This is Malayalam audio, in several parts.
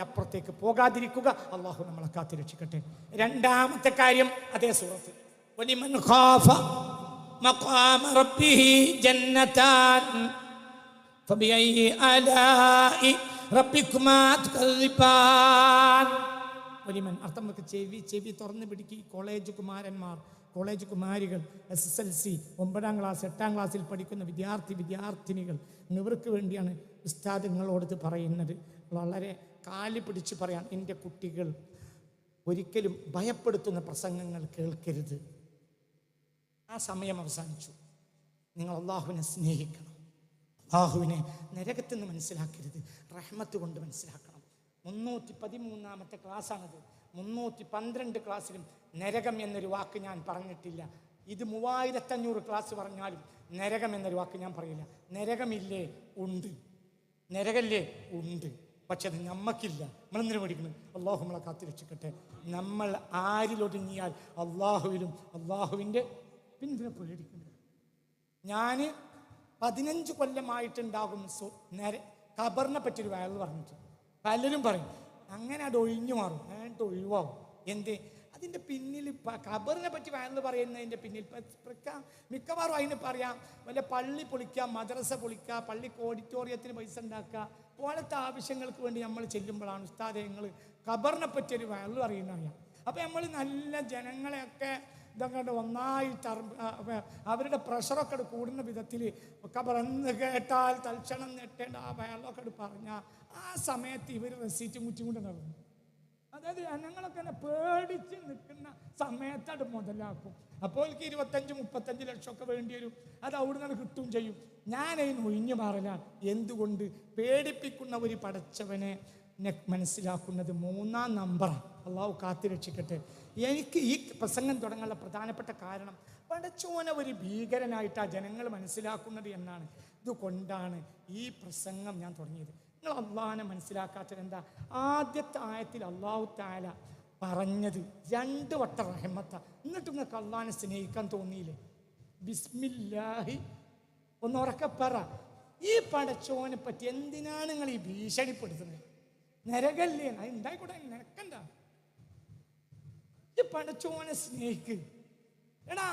അപ്പുറത്തേക്ക് പോകാതിരിക്കുക. അള്ളാഹു നമ്മളെ കാത്തിരക്ഷിക്കട്ടെ രണ്ടാമത്തെ കാര്യം അതേ സൂറത്ത്. ചെവി ചെവി തുറന്നു പിടിക്കി. കോളേജ് കുമാരന്മാർ കോളേജ് കുമാരികൾ എസ് എസ് എൽ സി ഒമ്പതാം ക്ലാസ് എട്ടാം ക്ലാസ്സിൽ പഠിക്കുന്ന വിദ്യാർത്ഥി വിദ്യാർത്ഥിനികൾ. ഇവർക്ക് വേണ്ടിയാണ് ഉസ്താദ് പറയുന്നത്. വളരെ കാലി പിടിച്ച് പറയാൻ എന്റെ കുട്ടികൾ ഒരിക്കലും ഭയപ്പെടുത്തുന്ന പ്രസംഗങ്ങൾ കേൾക്കരുത്. ആ സമയം അവസാനിച്ചു. നിങ്ങൾ അള്ളാഹുവിനെ സ്നേഹിക്കണം. അള്ളാഹുവിനെ നരകത്ത് നിന്ന് മനസ്സിലാക്കരുത്. റഹ്മത്ത് കൊണ്ട് മനസ്സിലാക്കണം. മുന്നൂറ്റി പതിമൂന്നാമത്തെ ക്ലാസ്സാണത്. മുന്നൂറ്റി പന്ത്രണ്ട് ക്ലാസ്സിലും നരകം എന്നൊരു വാക്ക് ഞാൻ പറഞ്ഞിട്ടില്ല. ഇത് മൂവായിരത്തഞ്ഞൂറ് ക്ലാസ് പറഞ്ഞാലും നരകം എന്നൊരു വാക്ക് ഞാൻ പറയില്ല. നരകമില്ലേ? ഉണ്ട്. നരകല്ലേ? ഉണ്ട്. പക്ഷെ അത് നമ്മക്കില്ല. നമ്മളെന്തിനു പഠിക്കണം അള്ളാഹു നമ്മളെ കാത്തിരക്ഷിക്കട്ടെ. നമ്മൾ ആരിലൊടുങ്ങിയാൽ അള്ളാഹുവിലും അള്ളാഹുവിന്റെ പിന്തിനെ പേടിക്കുന്നത് ഞാൻ പതിനഞ്ച് കൊല്ലമായിട്ടുണ്ടാകും സോ നേരെ ഖബറിനെ പറ്റിയൊരു വയൽ പറഞ്ഞിട്ട്. പലരും പറയും അങ്ങനെ അത് ഒഴിഞ്ഞു മാറും. അങ്ങനെ ഒഴിവാകും എന്ത്? അതിന്റെ പിന്നിൽ ഖബറിനെ പറ്റി വയൽ പറയുന്നതിന്റെ പിന്നിൽ മിക്കവാറും അതിന് പറയാം വല്ല പള്ളി പൊളിക്കുക മദ്രസ പൊളിക്കുക പള്ളിക്ക് ഓഡിറ്റോറിയത്തിന് പൈസ ഉണ്ടാക്കുക. പോലത്തെ ആവശ്യങ്ങൾക്ക് വേണ്ടി നമ്മൾ ചെല്ലുമ്പോഴാണ് ഉസ്താദെ ഞങ്ങൾ ഖബറിനെ പറ്റി ഒരു അറിയുന്ന അറിയാം. അപ്പം നമ്മൾ നല്ല ജനങ്ങളെയൊക്കെ ഇതങ്ങോട്ട് ഒന്നായിട്ട് അവരുടെ പ്രഷറൊക്കെ കൂടുന്ന വിധത്തിൽ ഒക്കെ കേട്ടാൽ തൽക്ഷണം നെട്ടേണ്ട ആ വയറൊക്കെ പറഞ്ഞാൽ ആ സമയത്ത് ഇവർ റെസീറ്റ് മുറ്റി കൊണ്ട് നടന്നു. അതായത് ജനങ്ങളൊക്കെ എന്നെ പേടിച്ച് നിൽക്കുന്ന സമയത്തത് മുതലാക്കും. അപ്പോൾ എനിക്ക് ഇരുപത്തഞ്ച് മുപ്പത്തഞ്ച് ലക്ഷമൊക്കെ വേണ്ടി വരും. അത് അവിടെ നിന്ന് കിട്ടുകയും ചെയ്യും. ഞാൻ അതിന് ഒഴിഞ്ഞു മാറില്ല. എന്തുകൊണ്ട്? പേടിപ്പിക്കുന്ന ഒരു പടച്ചവനെ മനസ്സിലാക്കുന്നത് മൂന്നാം നമ്പറാണ് അള്ളാഹു കാത്തിരക്ഷിക്കട്ടെ എനിക്ക് ഈ പ്രസംഗം തുടങ്ങാനുള്ള പ്രധാനപ്പെട്ട കാരണം പടച്ചോനെ ഒരു ഭീകരനായിട്ടാണ് ജനങ്ങൾ മനസ്സിലാക്കുന്നത് എന്നാണ്. ഇതുകൊണ്ടാണ് ഈ പ്രസംഗം ഞാൻ തുടങ്ങിയത്. നിങ്ങൾ അള്ളാഹിനെ മനസ്സിലാക്കാത്തത് എന്താ? ആദ്യത്തെ ആയത്തിൽ അള്ളാഹു താല പറഞ്ഞത് രണ്ട് വട്ട റഹ്മത്ത. എന്നിട്ട് നിങ്ങൾക്ക് അള്ളഹാനെ സ്നേഹിക്കാൻ തോന്നിയില്ലേ? ബിസ്മില്ലാഹി. ഒന്ന് ഉറക്കെ പറ. ഈ പടച്ചോനെ പറ്റി എന്തിനാണ് നിങ്ങൾ ഈ ഭീഷണിപ്പെടുത്തുന്നത്? നരകല്ലേ? അത് ഉണ്ടായിക്കൂടെ? നിനക്കണ്ട ഈ പടച്ചോനെ സ്നേഹിക്ക്. എടാ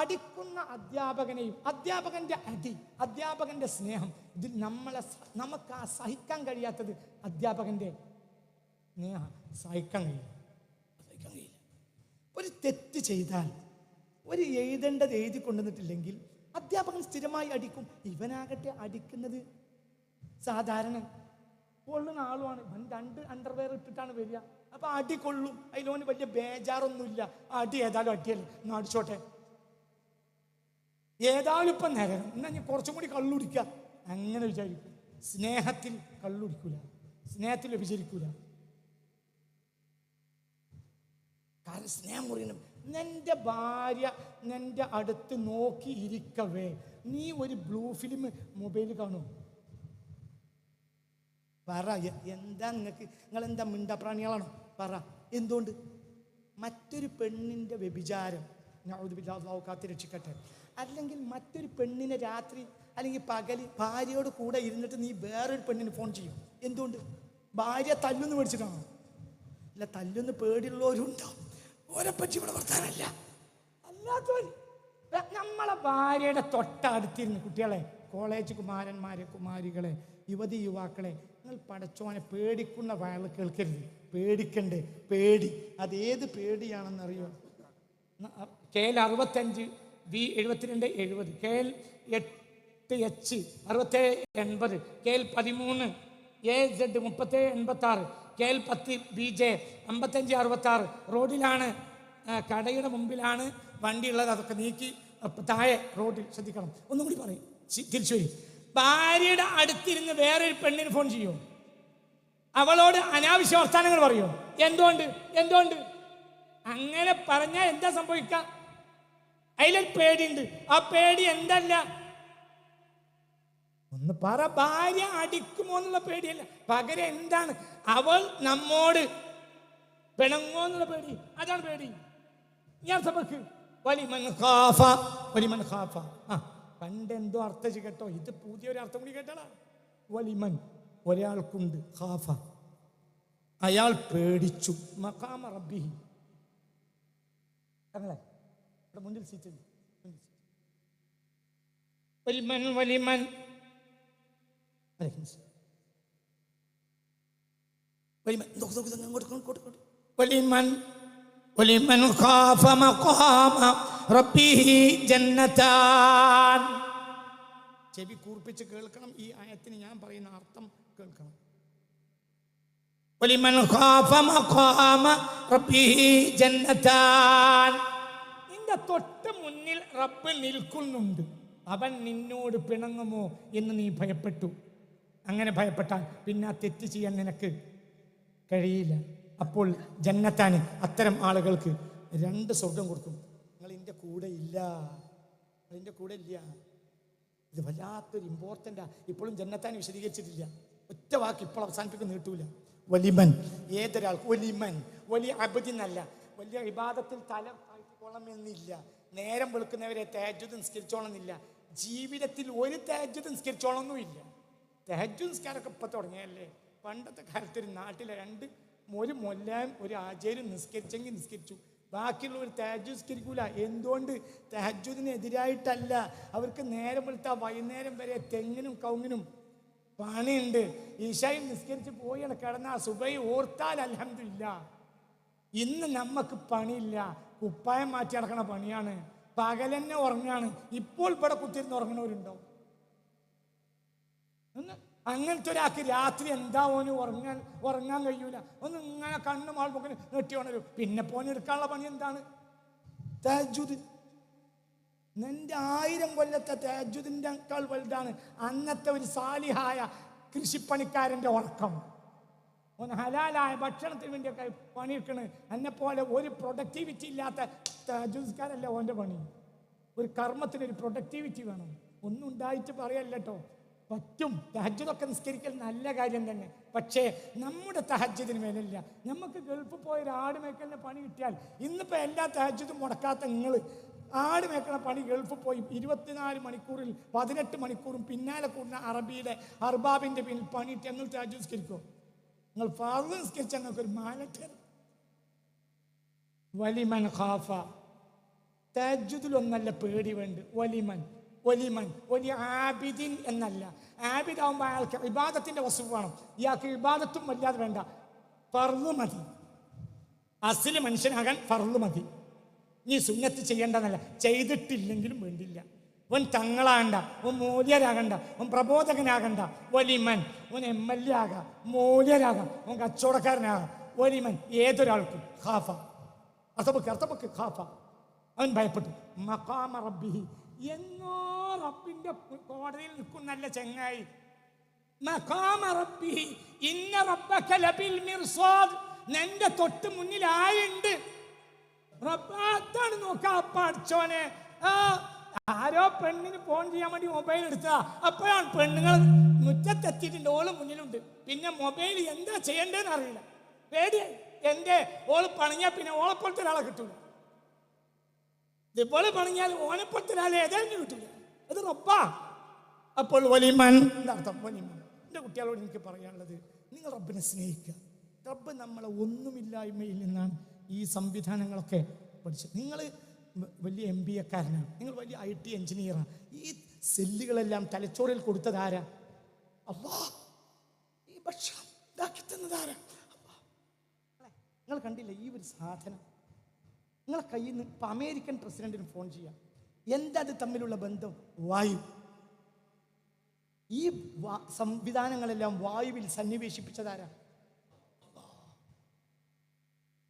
അടിക്കുന്ന അധ്യാപകനെയും അധ്യാപകന്റെ അടി അധ്യാപകന്റെ സ്നേഹം ഇത് നമ്മളെ നമുക്ക് ആ സഹിക്കാൻ കഴിയാത്തത് അധ്യാപകന്റെ സഹിക്കാൻ കഴിയില്ല. സഹിക്കാൻ കഴിയില്ല. ഒരു തെറ്റ് ചെയ്താൽ ഒരു എഴുതേണ്ടത് എഴുതി കൊണ്ടുവന്നിട്ടില്ലെങ്കിൽ അധ്യാപകൻ സ്ഥിരമായി അടിക്കും. ഇവനാകട്ടെ അടിക്കുന്നത് സാധാരണ. കൊള്ളുന്ന ആളുമാണ്. ഇവൻ രണ്ട് അണ്ടർവെയർ ഇട്ടിട്ടാണ് വരിക. അപ്പൊ അടി കൊള്ളും. അതിലോന് വലിയ ബേജാറൊന്നുമില്ല. അടി ഏതായാലും അടിയല്ലേ. എന്നാ അടിച്ചോട്ടെ. ഏതായാലും ഇപ്പം നേരം എന്നാ ഞാൻ കുറച്ചും കൂടി കള്ളുടിക്കുക അങ്ങനെ വിചാരിക്കും. സ്നേഹത്തിൽ കള്ളുടിക്കൂല. സ്നേഹത്തിൽ വ്യഭിചരിക്കൂല. കാരണം സ്നേഹം മുറിയണം നിന്റെ ഭാര്യ നിന്റെ അടുത്ത് നോക്കി ഇരിക്കവേ. നീ ഒരു ബ്ലൂ ഫിലിം മൊബൈലിൽ കാണും. പറ എന്താ നിങ്ങൾക്ക് നിങ്ങൾ എന്താ മിണ്ടപ്രാണികളാണോ പറ എന്തുകൊണ്ട്? മറ്റൊരു പെണ്ണിന്റെ വ്യഭിചാരം ഞാൻ കാത്തി രക്ഷിക്കട്ടെ. അല്ലെങ്കിൽ മറ്റൊരു പെണ്ണിനെ രാത്രി അല്ലെങ്കിൽ പകൽ ഭാര്യയോട് കൂടെ ഇരുന്നിട്ട് നീ വേറൊരു പെണ്ണിന് ഫോൺ ചെയ്യും. എന്തുകൊണ്ട്? ഭാര്യ തല്ലൊന്ന് മേടിച്ചിട്ടാണോ? അല്ല തല്ലൊന്ന് പേടിയുള്ളവരുണ്ടോ? ഓരെപ്പറ്റി ഓരെ പറ്റി ഇവിടെ വർത്താനല്ല. അല്ലാത്തവർ നമ്മളെ ഭാര്യയുടെ തൊട്ടടുത്തിരുന്ന് കുട്ടികളെ കോളേജ് കുമാരന്മാരെ കുമാരികളെ യുവതി യുവാക്കളെ നിങ്ങൾ പടച്ചോനെ പേടിക്കുന്ന വയൽ കേൾക്കരുത്. പേടിക്കണ്ടേ? പേടി. അത് ഏത് പേടിയാണെന്നറിയോ കെ എൽ അറുപത്തഞ്ച് ബി എഴുപത്തിരണ്ട് എഴുപത്. കെ എൽ എട്ട് എച്ച് അറുപത്തേഴ് എൺപത്. കെ എൽ പതിമൂന്ന് എ സെഡ് മുപ്പത്തേഴ് എൺപത്തി ആറ് കെ എൽ പത്ത് ബി ജെ അമ്പത്തഞ്ച് അറുപത്തി ആറ് റോഡിലാണ് കടയുടെ മുമ്പിലാണ് വണ്ടി ഉള്ളത് അതൊക്കെ നീക്കി താഴെ റോഡിൽ ശ്രദ്ധിക്കണം. ഒന്നും കൂടി പറയും. തിരിച്ചു വരും. ഭാര്യയുടെ അടുത്തിരുന്ന് വേറൊരു പെണ്ണിന് ഫോൺ ചെയ്യും. അവളോട് അനാവശ്യ വർത്താനങ്ങൾ പറയോ. എന്തുകൊണ്ട്? എന്തുകൊണ്ട്? അങ്ങനെ പറഞ്ഞാൽ എന്താ സംഭവിക്ക? അതിലൊരു പേടിയുണ്ട്. ആ പേടി എന്തല്ല? ഒന്ന് പറ ഭാര്യ അടിക്കുമോ എന്നുള്ള പേടിയല്ല. പകരം എന്താണ്? അവൾ നമ്മോട് പിണങ്ങോ എന്നുള്ള പേടി. അതാണ് പേടി. ഞാൻ സഭക്ക് വലിമൻ ഖാഫ വലിമൻ ഖാഫ. ആ പണ്ട് എന്തോ അർത്ഥം കേട്ടോ. ഇത് പുതിയൊരു അർത്ഥം കൂടി കേട്ടടാ. വലിമൻ ഒരാൾക്കുണ്ട് ഖാഫ. അയാൾ പേടിച്ചു. മഖാമ റബ്ബിഹി. മുന്നിൽ സീറ്റ്. വലിമൻ വലിമൻ. അലൈക്കും സലാം. വലിമൻ വലിമൻ വലിമൻ ഖാഫ മഖാമ ചെവി കൂർപ്പിച്ച് കേൾക്കണം ഈ ആയത്തിന് ഞാൻ പറയുന്ന അർത്ഥം കേൾക്കണം. വലിമൻ ഖാഫ മഖാമ നിന്റെ തൊട്ട് മുന്നിൽ റബ്ബ് നിൽക്കുന്നുണ്ട്. അവൻ നിന്നോട് പിണങ്ങുമോ എന്ന് നീ ഭയപ്പെട്ടു. അങ്ങനെ ഭയപ്പെട്ടാൽ പിന്നെ ആ തെറ്റ് ചെയ്യാൻ നിനക്ക് കഴിയില്ല. അപ്പോൾ ജന്നത്താന് അത്തരം ആളുകൾക്ക് രണ്ട് സ്വർഗം കൊടുക്കും. നിങ്ങൾ എന്റെ കൂടെ ഇല്ല. എന്റെ കൂടെ ഇല്ല. ഇത് വല്ലാത്തൊരു ഇമ്പോർട്ടന്റാ ഇപ്പോഴും ജന്നത്താൻ വിശദീകരിച്ചിട്ടില്ല. ഒറ്റ വാക്ക് ഇപ്പോൾ അവസാനിപ്പിക്കും നീട്ടൂല വലിമൻ. ഏതൊരാൾക്ക് വലിമൻ. വലിയ അബദിന്നല്ല വലിയ വിവാദത്തിൽ തല താഴ്ത്തിക്കൊള്ളണമെന്നില്ല നേരം വെളുക്കുന്നവരെ തേജ് നിസ്കരിച്ചോളം എന്നില്ല ജീവിതത്തിൽ ഒരു തേജുദ് നിസ്കരിച്ചോളൊന്നുമില്ല. തേജു നിസ്കാരമൊക്കെ ഇപ്പം തുടങ്ങിയല്ലേ പണ്ടത്തെ കാലത്ത് ഒരു നാട്ടിലെ രണ്ട് ഒരു മൊല്ലാൻ ഒരു ആചാര്യം നിസ്കരിച്ചെങ്കിൽ നിസ്കരിച്ചു. ബാക്കിയുള്ളവർ തഹജു നിസ്കരിക്കൂല. എന്തുകൊണ്ട്? തഹജുദിനെതിരായിട്ടല്ല. അവർക്ക് നേരം വെളുത്ത വൈകുന്നേരം വരെ തെങ്ങിനും കൗങ്ങിനും പണിയുണ്ട്. ഈശായും നിസ്കരിച്ച് പോയാണ് കിടന്ന. സുബൈ ഓർത്താൽ അലഹമില്ല ഇന്ന് നമുക്ക് പണിയില്ല. കുപ്പായം മാറ്റി നടക്കണ പണിയാണ്. പകലെന്നെ ഉറങ്ങാണ്. ഇപ്പോൾ ഇവിടെ കുത്തിരുന്ന് ഉറങ്ങണവരുണ്ടോ? ഒന്ന് അങ്ങനത്തെ ഒരാൾക്ക് രാത്രി എന്താ ഓന് ഉറങ്ങാൻ ഉറങ്ങാൻ കഴിയൂല. ഒന്ന് ഇങ്ങനെ കണ്ണു മാൾ പൊക്കിന് നെട്ടി ഉണരും പിന്നെ പോന് എടുക്കാനുള്ള പണി എന്താണ്? തേജുദ് നിന്റെ ആയിരം കൊല്ലത്തെ തേജുദിന്റെ കാൾ വലുതാണ്. അന്നത്തെ ഒരു സാലിഹായ കൃഷിപ്പണിക്കാരന്റെ ഉറക്കം. ഓൻ ഹലാലായ ഭക്ഷണത്തിന് വേണ്ടിയൊക്കെ പണിയെടുക്കണ്. എന്നെ പോലെ ഒരു പ്രൊഡക്ടിവിറ്റി ഇല്ലാത്ത തേജുസ്കാരല്ല ഓന്റെ പണി. ഒരു കർമ്മത്തിന് ഒരു പ്രൊഡക്ടിവിറ്റി വേണം. ഒന്നും ഉണ്ടായിട്ട് പറയല്ല പറ്റും. തഹജ്ജതൊക്കെ നിസ്കരിക്കൽ നല്ല കാര്യം തന്നെ. പക്ഷേ നമ്മുടെ തഹജ്ജതിന് മേലില്ല. നമുക്ക് ഗൾഫ് പോയ ആട് മേക്കലിന് പണി കിട്ടിയാൽ ഇന്നിപ്പോൾ എല്ലാ തഹജ്ജതും മുടക്കാത്ത നിങ്ങൾ ആട് മേക്കണ പണി ഗൾഫ് പോയി ഇരുപത്തിനാല് മണിക്കൂറിൽ പതിനെട്ട് മണിക്കൂറും പിന്നാലെ കൂടുന്ന അറബിയുടെ അർബാബിന്റെ പിന്നിൽ പണിയിട്ട് ഞങ്ങൾ തഹജ്ജു നിസ്കരിക്കുമോ നിങ്ങൾ ഫാദർ നിസ്കരിച്ച ഞങ്ങൾക്ക് ഒരു മാലട്ട് വലിമൻ ഖാഫ. തഹജ്ജുദിലൊന്നല്ല പേടി വേണ്ട വലിമൻ. വലിമൻ വലിയ ആബിദിൻ എന്നല്ല. ആബിദ് ആകുമ്പോൾ അയാൾക്ക് ഇബാദത്തിന്റെ വസ്തു വേണം. ഇയാൾക്ക് ഇബാദത്തും വല്ലാതെ വേണ്ട. ഫർൾ മതി. അസിൽ മനുഷ്യനാകാൻ ഫർൾ മതി. നീ സുന്നത്ത് ചെയ്യേണ്ടതല്ല. ചെയ്തിട്ടില്ലെങ്കിലും വേണ്ടില്ല. ഓൻ തങ്ങളാകണ്ട. ഓൻ മൂല്യരാകണ്ട. ഓൻ പ്രബോധകനാകണ്ട. വലിമൻ. ഓൻ എം എൽ എ ആകാം. മൂല്യരാകാം. ഓൻ കച്ചവടക്കാരനാകാം. വലിമൻ ഏതൊരാൾക്കും ഖാഫ. അർത്ഥബക്ക് അർത്ഥബക്ക് ഖാഫ. അവൻ ഭയപ്പെട്ടു. റബ്ബിഹി. എന്നോ റബ്ബിന്റെ കോടതിയിൽ നിൽക്കുന്നല്ല ചെങ്ങായി. റബ്ബി ഇന്ന റബ്ബക്ക ലബിൽ മിർസാദ് നിന്റെ തൊട്ട് മുന്നിൽ ആയുണ്ട് റബ്ബാത്താണ് നോക്കാ അടിച്ചോനെ ആ ആരോ പെണ്ണിന് ഫോൺ ചെയ്യാൻ വേണ്ടി മൊബൈൽ എടുത്താ അപ്പോഴാണ് പെണ്ണുങ്ങൾ മുറ്റത്തെത്തിയിട്ടുണ്ട് ഓൾ മുന്നിലുണ്ട്. പിന്നെ മൊബൈൽ എന്താ ചെയ്യേണ്ടതെന്ന് അറിയില്ല. പേടിയായി. എന്റെ ഓൾ പണിഞ്ഞാൽ പിന്നെ ഓളെപ്പോലത്തെ ഒരാളെ കിട്ടൂല. ഇതുപോലെ പണിഞ്ഞാൽ ഓനെപ്പോലത്തെ ഒരാളെ ഏതായാലും കിട്ടില്ല അത് റബ്ബാ. അപ്പോൾ വലിമൻ അർത്ഥം? വലിമൻ. എന്റെ കുട്ടികളോട് എനിക്ക് പറയാനുള്ളത് നിങ്ങൾ റബ്ബിനെ സ്നേഹിക്കുക. റബ്ബ് നമ്മളെ ഒന്നുമില്ലായ്മയിൽ നിന്നാണ് ഈ സംവിധാനങ്ങളൊക്കെ പഠിച്ചത്. നിങ്ങൾ വലിയ എം ബി എക്കാരനാണ്. നിങ്ങൾ വലിയ ഐ ടി എഞ്ചിനീയറാണ് ഈ സെല്ലുകളെല്ലാം തലച്ചോറിൽ കൊടുത്തതാരാ അള്ളാ. ഈ ഭക്ഷണം ഇതാക്കി തന്നതാരാ. നിങ്ങൾ കണ്ടില്ല ഈ ഒരു സാധനം? നിങ്ങളെ കയ്യിൽ നിന്ന് ഇപ്പം അമേരിക്കൻ പ്രസിഡന്റിന് ഫോൺ ചെയ്യാം. എന്താ അത് തമ്മിലുള്ള ബന്ധം? വായു. ഈ സംവിധാനങ്ങളെല്ലാം വായുവിൽ സന്നിവേശിപ്പിച്ചതാരാ?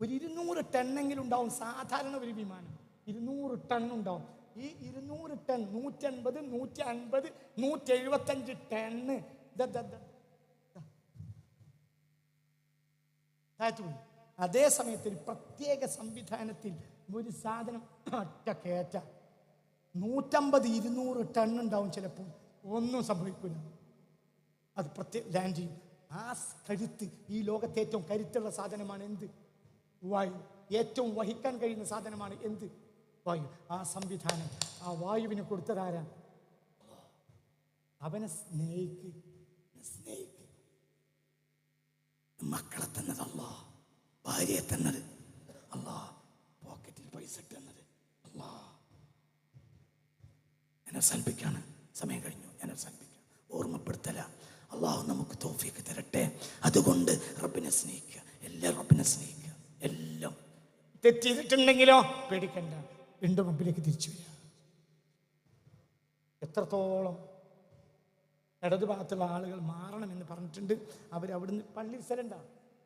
ഒരു ഇരുന്നൂറ് ടണ്ണെങ്കിലും ഉണ്ടാവും സാധാരണ ഒരു വിമാനം. ഇരുന്നൂറ് ടൺ ഉണ്ടാവും ഈ ഇരുന്നൂറ് ടൺ നൂറ്റൻപത് നൂറ്റി അൻപത് നൂറ്റി എഴുപത്തഞ്ച് ടണ്ണ്. അതേ സമയത്ത് ഒരു പ്രത്യേക സംവിധാനത്തിൽ ഒരു സാധനം ഒറ്റ കയറ്റ. നൂറ്റമ്പത് ഇരുന്നൂറ് ടൺ ഉണ്ടാവും ചിലപ്പോൾ. ഒന്നും സംഭവിക്കില്ല അത് പ്രത്യേക ലാൻഡ് ചെയ്യും. ആ കരുത്ത് ഈ ലോകത്തെ ഏറ്റവും കരുത്തുള്ള സാധനമാണ് എന്ത്? വായു. ഏറ്റവും വഹിക്കാൻ കഴിയുന്ന സാധനമാണ് എന്ത്? വായു. ആ സംവിധാനം ആ വായുവിന് കൊടുത്തതാരാ അവനെ സ്നേഹിക്ക്. സ്നേഹിക്ക്. മക്കളെ തന്നതല്ലോ. ഭാര്യയെ തന്നത്. പോക്കറ്റിൽ പൈസ തന്നത് അല്ലാ ഞാൻ സമയം കഴിഞ്ഞു. ഞാൻ അവസാനിപ്പിക്കാം ഓർമ്മപ്പെടുത്തല. അള്ളാഹു നമുക്ക് തോഫിക്ക് തരട്ടെ. അതുകൊണ്ട് റബ്ബിനെ സ്നേഹിക്കുക. എല്ലാം റബ്ബിനെ സ്നേഹിക്കുക. എല്ലാം. തെറ്റിയിട്ടുണ്ടെങ്കിലോ പേടിക്കണ്ട. വീണ്ടും മുമ്പിലേക്ക് തിരിച്ചു വരിക. എത്രത്തോളം ഇടതുഭാഗത്തുള്ള ആളുകൾ മാറണമെന്ന് പറഞ്ഞിട്ടുണ്ട്. അവർ അവിടുന്ന് പള്ളി സ്ഥലണ്ട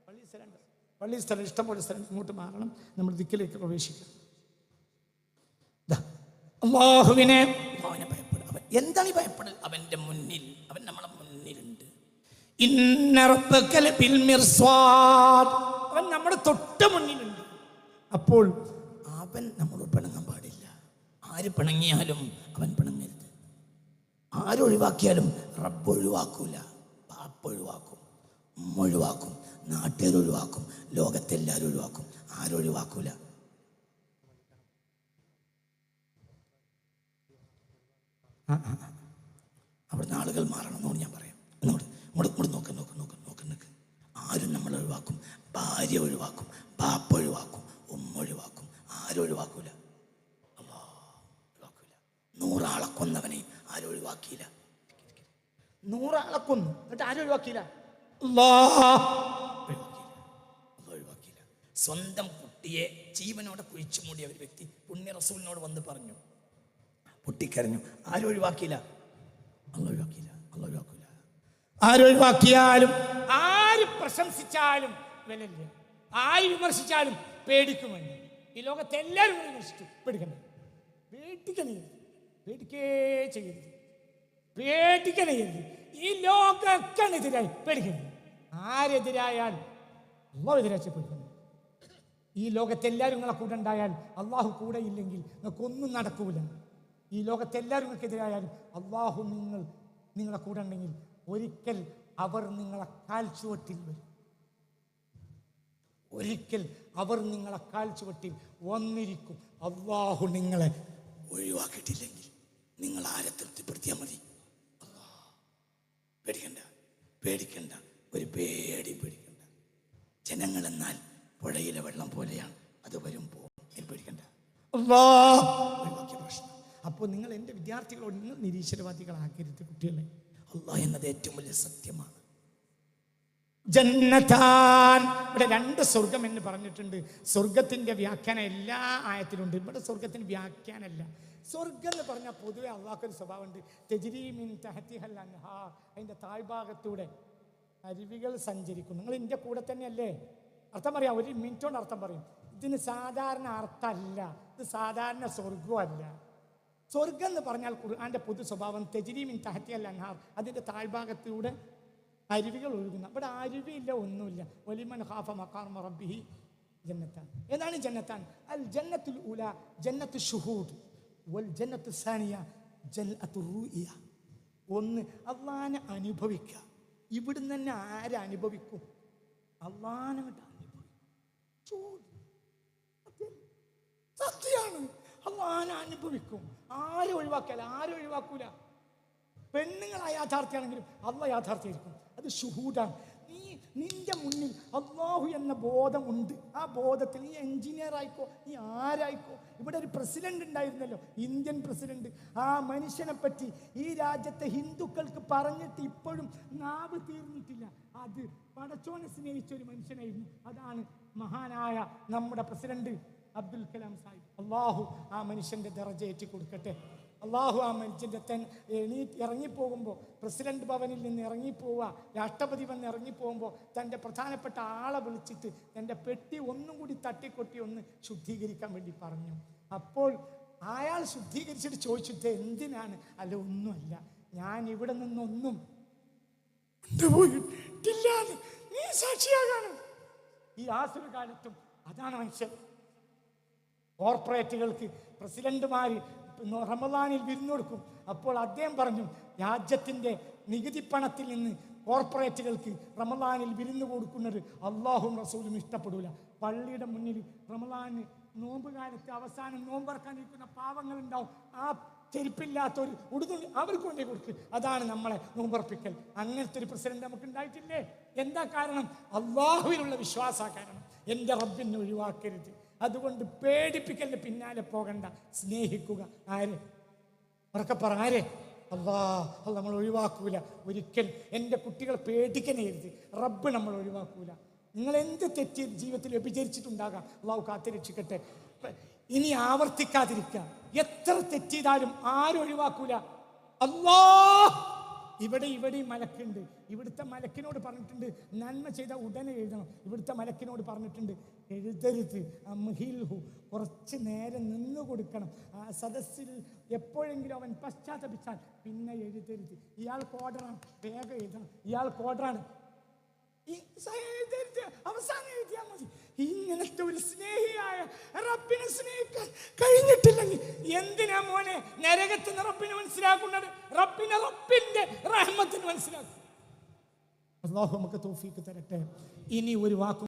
പള്ളി സ്ഥലണ്ട പള്ളി സ്ഥലം ഇഷ്ടംപോലെ സ്ഥലം ഇങ്ങോട്ട് മാറണം. നമ്മൾ ദിക്കിലേക്ക് പ്രവേശിക്കാം ദാ, അള്ളാഹുവിനെ അവനെ ഭയപ്പെടുക അവൻ എന്താണ് ഈ ഭയപ്പെടൽ അവന്റെ മുന്നിൽ അവൻ നമ്മളെ മുന്നിലുണ്ട്. അവൻ നമ്മുടെ തൊട്ട് മുന്നിലുണ്ട്. അപ്പോൾ അവൻ നമ്മളോട് പിണങ്ങാൻ പാടില്ല. ആര് പിണങ്ങിയാലും അവൻ പിണങ്ങരുത്. ആരൊഴിവാക്കിയാലും റബ്ബ് ഒഴിവാക്കൂല. പാപ്പ ഒഴിവാക്കും ഉമ്മ ഒഴിവാക്കും നാട്ടുകാർ ഒഴിവാക്കും. ലോകത്തെല്ലാവരും ഒഴിവാക്കും ആരും ഒഴിവാക്കൂല അവിടുന്ന് ആളുകൾ മാറണം എന്നോട് ഞാൻ പറയാം. എന്നോട് ഇങ്ങോട്ട് ഇങ്ങോട്ട് നോക്ക് നോക്ക് നോക്ക് നോക്ക് നിൽക്ക് ആരും നമ്മൾ ഒഴിവാക്കും ഭാര്യ ഒഴിവാക്കും ബാപ്പ ഒഴിവാക്കും ഉമ്മ ഒഴിവാക്കും ആരും ഒഴിവാക്കൂല ഒഴിവാക്കൂല നൂറാളെ കൊന്നവനെ ആരും ഒഴിവാക്കിയില്ല. നൂറാളെ കൊന്നു. എന്നിട്ട് ആരും ഒഴിവാക്കിയില്ല. സ്വന്തം കുട്ടിയെ ജീവനോടെ കുഴിച്ചു മൂടിയ ഒരു വ്യക്തി പുണ്യ റസൂലിനോട് വന്ന് പറഞ്ഞു പൊട്ടിക്കരഞ്ഞു. ആരും ഒഴിവാക്കിയില്ല. അല്ല ഒഴിവാക്കിയില്ല. അല്ല ഒഴിവാക്കില്ല ആരൊഴിവാക്കിയാലും ആര് പ്രശംസിച്ചാലും വിലയില്ല. ആര് വിമർശിച്ചാലും പേടിക്കുമെന്ന് ഈ ലോകത്തെ എല്ലാവരും വിമർശിച്ചു. പേടിക്കണം പേടിക്കണേ പേടിക്കേ ചെയ്യരുത്. പേടിക്കണേ ഈ ലോകക്കെതിരായി പേടിക്കരുത് ആരെതിരായാലും അള്ളാഹു പേടിക്കണം ഈ ലോകത്തെല്ലാവരും നിങ്ങളെ കൂടെ ഉണ്ടായാൽ അള്ളാഹു കൂടെ ഇല്ലെങ്കിൽ നിങ്ങൾക്കൊന്നും നടക്കൂല. ഈ ലോകത്തെല്ലാവരും നിങ്ങൾക്കെതിരായാലും അള്ളാഹു നിങ്ങൾ നിങ്ങളെ കൂടെ ഉണ്ടെങ്കിൽ ഒരിക്കൽ അവർ നിങ്ങളെ കാൽ ചുവട്ടിൽ വരും. ഒരിക്കൽ അവർ നിങ്ങളെ കാൽ ചുവട്ടിൽ വന്നിരിക്കും. അള്ളാഹു നിങ്ങളെ ഒഴിവാക്കിയിട്ടില്ലെങ്കിൽ നിങ്ങൾ ആരെ തൃപ്തിപ്പെടുത്തിയാൽ മതി. പേടിക്കണ്ട. പേടിക്കണ്ട. ഒരു പേടി പേടിക്കണ്ട. ജനങ്ങൾ എന്നാൽ പുഴയിലെ വെള്ളം പോലെയാണ്. അത് വരും പോകും ഇനി പേടിക്കണ്ട. പ്രശ്നം. അപ്പോൾ നിങ്ങൾ എന്റെ വിദ്യാർത്ഥികളോട് നിങ്ങൾ നിരീശ്വരവാദികളാക്കരുത് കുട്ടികളെ. അള്ളാഹ് എന്നത് ഏറ്റവും വലിയ സത്യമാണ്. ജന്നതാൻ ഇവിടെ രണ്ട് സ്വർഗം എന്ന് പറഞ്ഞിട്ടുണ്ട്. സ്വർഗത്തിന്റെ വ്യാഖ്യാനം എല്ലാ ആയത്തിലുണ്ട്. ഇവിടെ സ്വർഗത്തിന് വ്യാഖ്യാനമല്ല സ്വർഗം എന്ന് പറഞ്ഞാൽ പൊതുവെ അള്ളാഹ്ക്കൊരു സ്വഭാവമുണ്ട്. തെജിരീമിൻ തഹത്തിഹൽ അൻഹാർ. അതിന്റെ താഴ്ഭാഗത്തൂടെ അരുവികൾ സഞ്ചരിക്കും. നിങ്ങൾ എന്റെ കൂടെ തന്നെയല്ലേ? അർത്ഥം പറയാം ഒരു മിനിറ്റ് കൊണ്ട് അർത്ഥം പറയും. ഇതിന് സാധാരണ അർത്ഥമല്ല ഇത് സാധാരണ സ്വർഗമല്ല സ്വർഗം എന്ന് പറഞ്ഞാൽ ഖുർആാന്റെ പൊതു സ്വഭാവം തെജിരീമിൻ തഹത്തിയൽ അൻഹാർ അതിന്റെ താഴ്ഭാഗത്തിലൂടെ അരുവികൾ ഒഴുകുന്ന. ഇവിടെ അരുവിയില്ല ഒന്നുമില്ല. ഒലിമൻ ഹാഫ മക്കാർ മറബിഹി ജന്നത്താൻ. ഏതാണ് ജന്നത്താൻ? അൽ ജന്നത്തുൽ ഉല ജന്നത്ത് ഷുഹൂദ് വൽ ജന്നത്തു സാനിയ ജന്നത്ത് റൂഇയ. ഒന്ന് അള്ളാനെ അനുഭവിക്കുക ഇവിടുന്ന് തന്നെ ആരനുഭവിക്കും അള്ളാനെ അങ്ങോട്ട് അനുഭവിക്കും ചൂട് സത്യമാണ് അള്ളാനെ അനുഭവിക്കും. ആരും ഒഴിവാക്കിയാൽ ആരും ഒഴിവാക്കൂല. പെണ്ണുങ്ങളാ യാഥാർത്ഥ്യമാണെങ്കിലും അല്ല യാഥാർത്ഥ്യമായിരിക്കും. അത് ഷുഹൂദാണ് നീ നിന്റെ മുന്നിൽ അള്ളാഹു എന്ന ബോധമുണ്ട് ആ ബോധത്തിൽ നീ എഞ്ചിനീയർ ആയിക്കോ നീ ആരായിക്കോ. ഇവിടെ ഒരു പ്രസിഡന്റ് ഉണ്ടായിരുന്നല്ലോ ഇന്ത്യൻ പ്രസിഡന്റ് ആ മനുഷ്യനെ പറ്റി ഈ രാജ്യത്തെ ഹിന്ദുക്കൾക്ക് പറഞ്ഞിട്ട് ഇപ്പോഴും നാവ് തീർന്നിട്ടില്ല. അത് പടച്ചോനെ സ്നേഹിച്ച ഒരു മനുഷ്യനായിരുന്നു. അതാണ് മഹാനായ നമ്മുടെ പ്രസിഡന്റ് അബ്ദുൽ കലാം സാഹിബ്. അള്ളാഹു ആ മനുഷ്യന്റെ ദറജയേറ്റി കൊടുക്കട്ടെ. അള്ളാഹു ആ മനുഷ്യന്റെ തൻ എണീ ഇറങ്ങിപ്പോകുമ്പോൾ പ്രസിഡന്റ് ഭവനിൽ നിന്ന് ഇറങ്ങിപ്പോവുക രാഷ്ട്രപതി വന്ന് ഇറങ്ങിപ്പോകുമ്പോൾ തന്റെ പ്രധാനപ്പെട്ട ആളെ വിളിച്ചിട്ട് തന്റെ പെട്ടി ഒന്നും കൂടി തട്ടിക്കൊട്ടി ഒന്ന് ശുദ്ധീകരിക്കാൻ വേണ്ടി പറഞ്ഞു. അപ്പോൾ അയാൾ ശുദ്ധീകരിച്ചിട്ട് ചോദിച്ചിട്ട് എന്തിനാണ്? അല്ല ഒന്നുമല്ല. ഞാൻ ഇവിടെ നിന്നൊന്നും നീ സാക്ഷിയാകാനും. ഈ ആസുര കാലത്തും അതാണ് മനുഷ്യൻ. കോർപ്പറേറ്റുകൾക്ക് പ്രസിഡന്റുമാർ റമദാനിൽ വിരുന്നൊടുക്കും അപ്പോൾ അദ്ദേഹം പറഞ്ഞു രാജ്യത്തിന്റെ നികുതി പണത്തിൽ നിന്ന് കോർപ്പറേറ്റുകൾക്ക് റമദാനിൽ വിരുന്ന് കൊടുക്കുന്നത് അള്ളാഹും റസൂലും ഇഷ്ടപ്പെടൂല. പള്ളിയുടെ മുന്നിൽ റമദാന് നോമ്പ് കാലത്ത് അവസാനം നോമ്പറക്കാനിരിക്കുന്ന പാവങ്ങളുണ്ടാവും. ആ ചെരുപ്പില്ലാത്ത ഒരു ഉടുതുണി അവർക്ക് കൊണ്ടേ കൊടുക്ക്. അതാണ് നമ്മളെ നോമ്പറപ്പിക്കൽ. അങ്ങനത്തെ ഒരു പ്രസിഡന്റ് നമുക്ക് ഉണ്ടായിട്ടില്ലേ എന്താ കാരണം? അള്ളാഹുവിനുള്ള വിശ്വാസ കാരണം. എന്റെ റബ്ബിനെ ഒഴിവാക്കരുത്. അതുകൊണ്ട് പേടിപ്പിക്കലിന് പിന്നാലെ പോകണ്ട. സ്നേഹിക്കുക. ആര്? ഉറക്കെ പറ. ആരെ? അള്ളാ അത് നമ്മൾ ഒഴിവാക്കൂല. ഒരിക്കൽ എന്റെ കുട്ടികൾ പേടിക്കണേരുത്. റബ്ബ് നമ്മൾ ഒഴിവാക്കൂല. നിങ്ങൾ എന്ത് തെറ്റി ജീവിതത്തിൽ വ്യഭിചരിച്ചിട്ടുണ്ടാകാം? അള്ളാഹു കാത്തിരക്ഷിക്കട്ടെ. ഇനി ആവർത്തിക്കാതിരിക്കുക. എത്ര തെറ്റ് ചെയ്താലും ആരും ഒഴിവാക്കൂല. അല്ലാ ഇവിടെ ഇവിടെ മലക്കുണ്ട്. ഇവിടുത്തെ മലക്കിനോട് പറഞ്ഞിട്ടുണ്ട് നന്മ ചെയ്ത ഉടനെ എഴുതണം. ഇവിടുത്തെ മലക്കിനോട് പറഞ്ഞിട്ടുണ്ട് എഴുതരുത് അംഹിൽഹു കുറച്ച് നേരം നിന്ന് കൊടുക്കണം. ആ സദസ്സിൽ എപ്പോഴെങ്കിലും അവൻ പശ്ചാത്തപിച്ചാൽ പിന്നെ എഴുതരുത്. ഇയാൾ കോഡറാണ് വേഗം എഴുതണം. ഇയാൾ സ- അവസാനം എഴുതിയാൽ മതി. ഇങ്ങനത്തെ ഒരു സ്നേഹിയായ റബ്ബിനെ സ്നേഹിക്കാൻ കഴിഞ്ഞിട്ടില്ലെങ്കിൽ എന്തിനാ മോനെ നരകത്തിന് റബ്ബിനെ മനസ്സിലാക്കുന്നത്? റബ്ബിനെ റബ്ബിന്റെ റഹ്മത്തിന് മനസ്സിലാക്കും അള്ളാഹു നമുക്ക് തോഫീക്ക് തരട്ടെ. ഇനി ഒരു വാക്കും